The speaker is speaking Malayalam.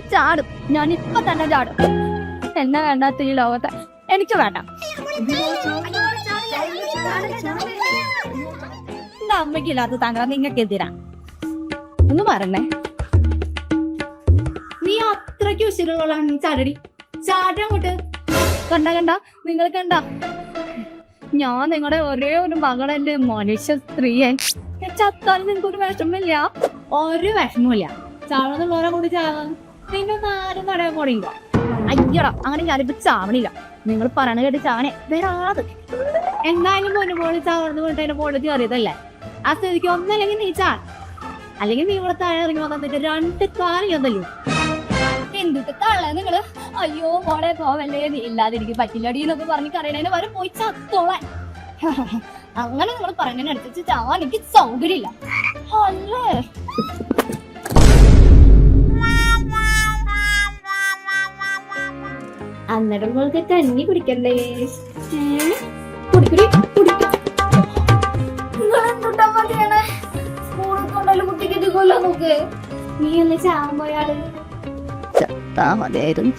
ചാടും. ഞാൻ ഇപ്പൊ തന്നെ ചാടും. എന്നെ വേണ്ടാത്ത ഈ ലോകത്തെ? എനിക്ക് വേണ്ട. എന്റെ അമ്മയ്ക്കില്ലാത്ത താങ്കൾ നിങ്ങൾക്ക് എതിരാ ഒന്ന് പറഞ്ഞേ. നീ അത്രയ്ക്ക് ഉശിരുള്ളതാണ് നീ ചാടടി. ചാടാൻ അങ്ങോട്ട്. കണ്ട കണ്ട? നിങ്ങൾ കണ്ട? ഞാൻ നിങ്ങളുടെ ഒരേ ഒരു മകളെന്റെ മനുഷ്യ സ്ത്രീയൻ ചത്താലും നിങ്ങൾക്ക് ഒരു വിഷമില്ല ഒരു വിഷമില്ല ചാവുന്നുള്ളവരെ കൂടി ചാവാൻ ഒന്നും ആരും തടയാൻ പോണില്ല. അയ്യടാ അങ്ങനെ ഞാനിപ്പോ ചാവണില്ല. നിങ്ങൾ പറയണ കേട്ട് ചാവനെ വരാത്. എന്തായാലും പൊന്നു പോളി ചാവർന്ന് കൊണ്ട് അതിന്റെ പോളി കയറിയതല്ലേ? ആ സ്ഥിതിക്ക് ഒന്നല്ലെങ്കിൽ നീ ചാ. അല്ലെങ്കിൽ നീ ഇവിടെ താഴെ ഇറങ്ങി വന്നിട്ട് രണ്ട് കാറിയൊന്നല്ലോ എന്തിട്ട് തള്ള നിങ്ങൾ? അയ്യോ മോളെ പോവല്ലേ നീ ഇല്ലാതിരിക്കും പറ്റില്ലടി എന്നൊക്കെ പറഞ്ഞ് കരയണേന് വരെ പോയി ചത്തോളാൻ. അങ്ങനെ നിങ്ങൾ പറയുന്നതിനനുസരിച്ച് ചാവാൻ എനിക്ക് സൗകര്യമില്ല. അല്ലേ? അന്നേരം മോൾക്ക് കഞ്ഞി കുടിക്കണ്ടേ? കുടിക്കുടി കുടിക്കും നീ ഒന്ന് ചാവാൻ പോയാൾ ചത്താ മതിയായിരുന്നു.